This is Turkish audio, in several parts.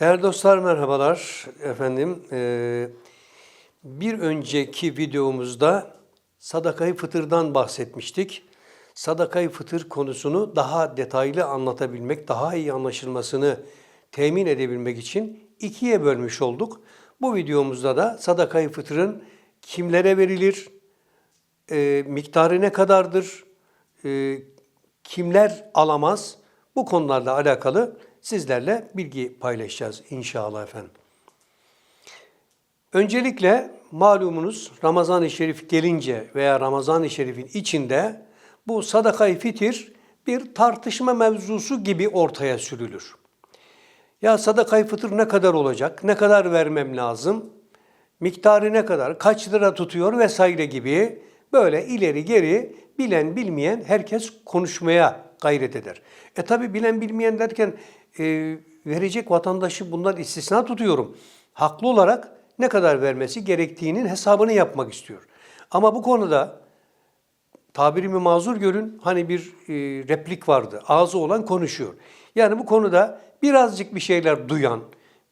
Değerli dostlar merhabalar efendim. Ee, bir önceki videomuzda sadakayı fıtırdan bahsetmiştik. Sadakayı fıtır konusunu daha detaylı anlatabilmek, daha iyi anlaşılmasını temin edebilmek için ikiye bölmüş olduk. Bu videomuzda da sadakayı fıtırın kimlere verilir, e, miktarı ne kadardır, e, kimler alamaz bu konularla alakalı sizlerle bilgi paylaşacağız inşallah efendim. Öncelikle malumunuz Ramazan-ı Şerif gelince veya Ramazan-ı Şerif'in içinde bu sadakayı fitir bir tartışma mevzusu gibi ortaya sürülür. Ya sadakayı fıtır ne kadar olacak? Ne kadar vermem lazım? Miktarı ne kadar? Kaç lira tutuyor vesaire gibi böyle ileri geri bilen bilmeyen herkes konuşmaya gayret eder. E tabi bilen bilmeyen derken e, verecek vatandaşı bundan istisna tutuyorum. Haklı olarak ne kadar vermesi gerektiğinin hesabını yapmak istiyor. Ama bu konuda tabirimi mazur görün hani bir e, replik vardı. Ağzı olan konuşuyor. Yani bu konuda birazcık bir şeyler duyan,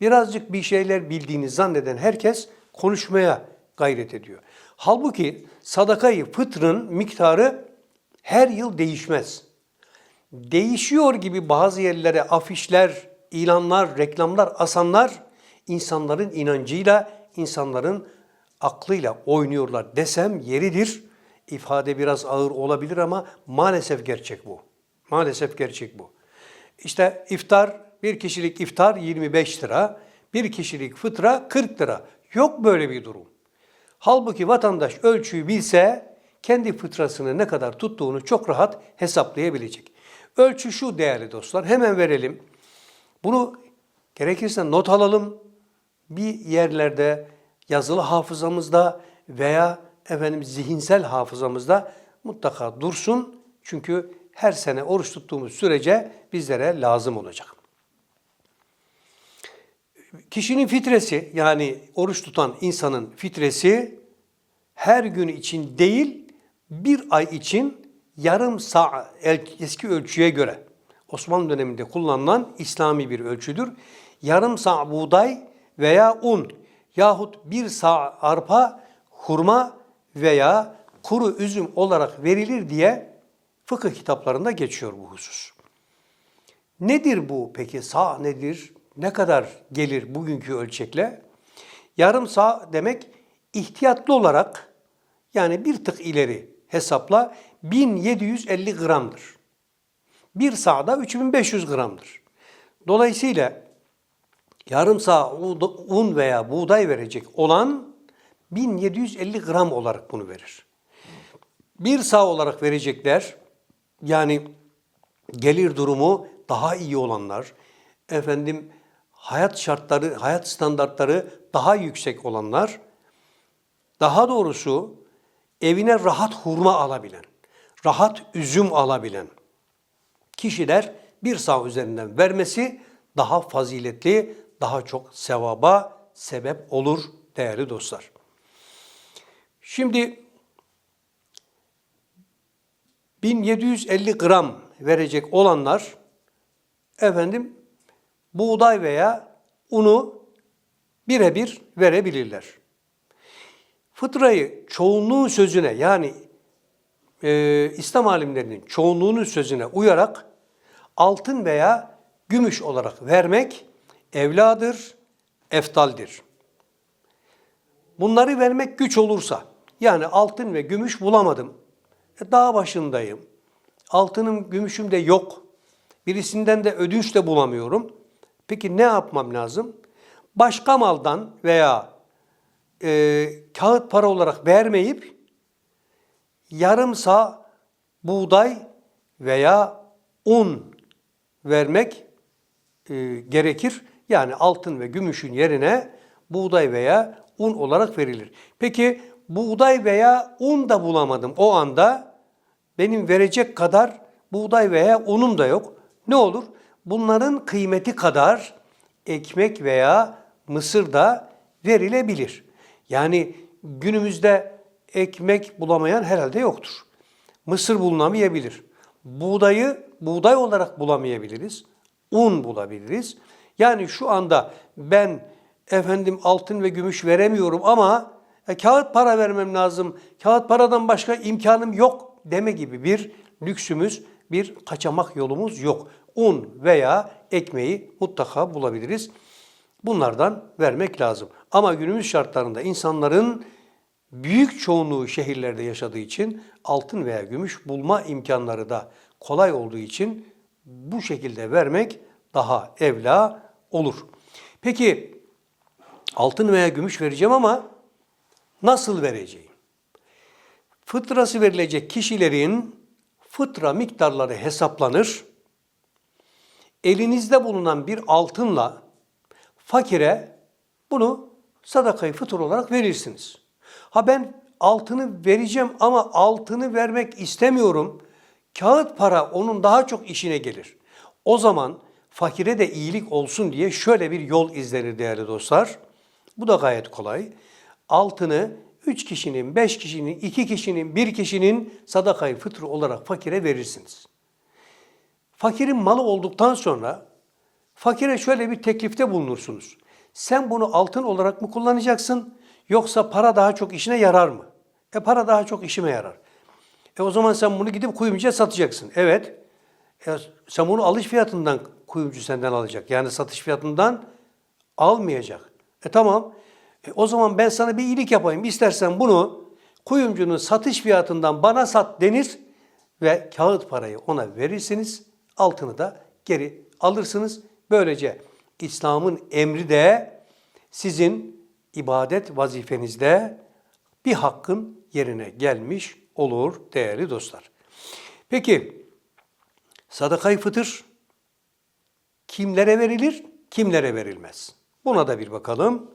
birazcık bir şeyler bildiğini zanneden herkes konuşmaya gayret ediyor. Halbuki sadakayı fıtrın miktarı her yıl değişmez. Değişiyor gibi bazı yerlere afişler, ilanlar, reklamlar asanlar insanların inancıyla, insanların aklıyla oynuyorlar desem yeridir. İfade biraz ağır olabilir ama maalesef gerçek bu. Maalesef gerçek bu. İşte iftar, bir kişilik iftar 25 lira, bir kişilik fıtra 40 lira. Yok böyle bir durum. Halbuki vatandaş ölçüyü bilse kendi fıtrasını ne kadar tuttuğunu çok rahat hesaplayabilecek. Ölçü şu değerli dostlar, hemen verelim. Bunu gerekirse not alalım. Bir yerlerde yazılı hafızamızda veya efendim zihinsel hafızamızda mutlaka dursun. Çünkü her sene oruç tuttuğumuz sürece bizlere lazım olacak. Kişinin fitresi yani oruç tutan insanın fitresi her gün için değil bir ay için yarım sağ eski ölçüye göre Osmanlı döneminde kullanılan İslami bir ölçüdür. Yarım sağ buğday veya un yahut bir sağ arpa, hurma veya kuru üzüm olarak verilir diye fıkıh kitaplarında geçiyor bu husus. Nedir bu peki? Sağ nedir? Ne kadar gelir bugünkü ölçekle? Yarım sağ demek ihtiyatlı olarak yani bir tık ileri hesapla 1750 gramdır. Bir sağda 3500 gramdır. Dolayısıyla yarım sağ un veya buğday verecek olan 1750 gram olarak bunu verir. Bir sağ olarak verecekler yani gelir durumu daha iyi olanlar, efendim hayat şartları, hayat standartları daha yüksek olanlar, daha doğrusu evine rahat hurma alabilen, rahat üzüm alabilen kişiler bir sağ üzerinden vermesi daha faziletli, daha çok sevaba sebep olur değerli dostlar. Şimdi 1750 gram verecek olanlar efendim buğday veya unu birebir verebilirler. Fıtrayı çoğunluğun sözüne yani e, İslam alimlerinin çoğunluğunun sözüne uyarak altın veya gümüş olarak vermek evladır, eftaldir. Bunları vermek güç olursa, yani altın ve gümüş bulamadım, e, dağ başındayım, altınım, gümüşüm de yok, birisinden de ödünç de bulamıyorum. Peki ne yapmam lazım? Başka maldan veya e, kağıt para olarak vermeyip yarım sağ buğday veya un vermek e, gerekir. Yani altın ve gümüşün yerine buğday veya un olarak verilir. Peki buğday veya un da bulamadım o anda benim verecek kadar buğday veya unum da yok. Ne olur? Bunların kıymeti kadar ekmek veya mısır da verilebilir. Yani günümüzde ekmek bulamayan herhalde yoktur. Mısır bulunamayabilir. Buğdayı buğday olarak bulamayabiliriz. Un bulabiliriz. Yani şu anda ben efendim altın ve gümüş veremiyorum ama e, kağıt para vermem lazım. Kağıt paradan başka imkanım yok deme gibi bir lüksümüz, bir kaçamak yolumuz yok. Un veya ekmeği mutlaka bulabiliriz. Bunlardan vermek lazım. Ama günümüz şartlarında insanların büyük çoğunluğu şehirlerde yaşadığı için altın veya gümüş bulma imkanları da kolay olduğu için bu şekilde vermek daha evla olur. Peki altın veya gümüş vereceğim ama nasıl vereceğim? Fıtrası verilecek kişilerin fıtra miktarları hesaplanır. Elinizde bulunan bir altınla fakire bunu sadakayı fıtır olarak verirsiniz. Ha ben altını vereceğim ama altını vermek istemiyorum. Kağıt para onun daha çok işine gelir. O zaman fakire de iyilik olsun diye şöyle bir yol izlenir değerli dostlar. Bu da gayet kolay. Altını 3 kişinin, 5 kişinin, 2 kişinin, 1 kişinin sadakayı fıtır olarak fakire verirsiniz. Fakirin malı olduktan sonra fakire şöyle bir teklifte bulunursunuz. Sen bunu altın olarak mı kullanacaksın yoksa para daha çok işine yarar mı? E para daha çok işime yarar. E o zaman sen bunu gidip kuyumcuya satacaksın. Evet. E sen bunu alış fiyatından kuyumcu senden alacak. Yani satış fiyatından almayacak. E tamam. E o zaman ben sana bir iyilik yapayım. İstersen bunu kuyumcunun satış fiyatından bana sat denir ve kağıt parayı ona verirsiniz. Altını da geri alırsınız. Böylece İslam'ın emri de sizin ibadet vazifenizde bir hakkın yerine gelmiş olur değerli dostlar. Peki sadakayı fıtır kimlere verilir, kimlere verilmez? Buna da bir bakalım.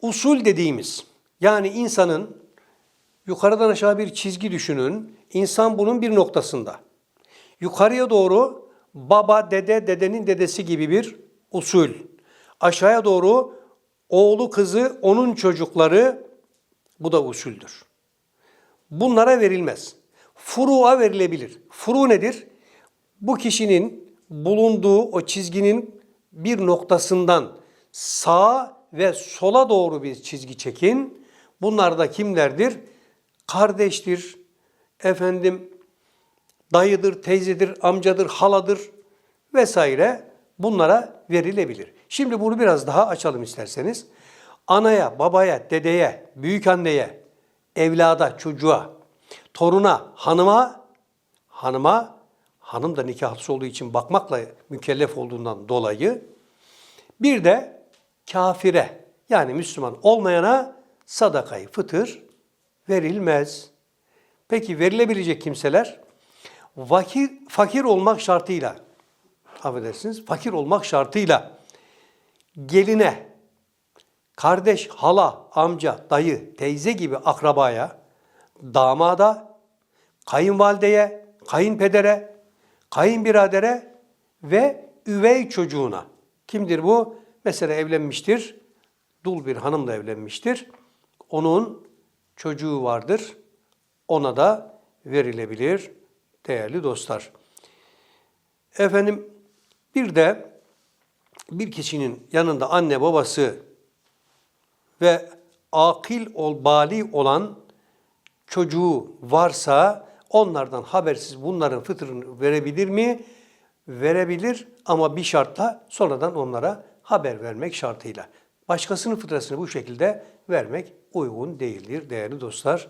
Usul dediğimiz yani insanın yukarıdan aşağı bir çizgi düşünün. İnsan bunun bir noktasında. Yukarıya doğru baba, dede, dedenin dedesi gibi bir usul. Aşağıya doğru oğlu, kızı, onun çocukları bu da usuldür. Bunlara verilmez. Furu'a verilebilir. Furu nedir? Bu kişinin bulunduğu o çizginin bir noktasından sağa ve sola doğru bir çizgi çekin. Bunlar da kimlerdir? Kardeştir, efendim dayıdır, teyzedir, amcadır, haladır vesaire bunlara verilebilir. Şimdi bunu biraz daha açalım isterseniz. Anaya, babaya, dedeye, büyük anneye, evlada, çocuğa, toruna, hanıma, hanıma, hanım da nikahlısı olduğu için bakmakla mükellef olduğundan dolayı bir de kafire yani Müslüman olmayana sadakayı fıtır verilmez. Peki verilebilecek kimseler fakir, fakir olmak şartıyla affedersiniz fakir olmak şartıyla geline, kardeş, hala, amca, dayı, teyze gibi akrabaya, damada, kayınvalideye, kayınpedere, kayınbiradere ve üvey çocuğuna. Kimdir bu? Mesela evlenmiştir, dul bir hanımla evlenmiştir. Onun çocuğu vardır, ona da verilebilir değerli dostlar. Efendim bir de bir kişinin yanında anne babası ve akil ol, bali olan çocuğu varsa onlardan habersiz bunların fıtrını verebilir mi? Verebilir ama bir şartla sonradan onlara haber vermek şartıyla. Başkasının fıtrasını bu şekilde vermek uygun değildir değerli dostlar.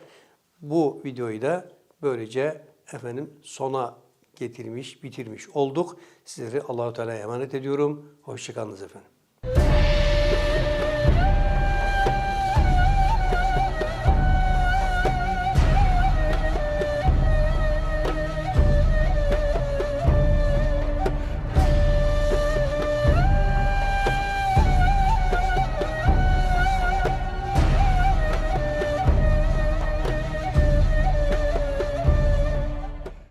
Bu videoyu da böylece efendim sona getirmiş, bitirmiş olduk. Sizleri Allahu Teala'ya emanet ediyorum. Hoşçakalınız efendim.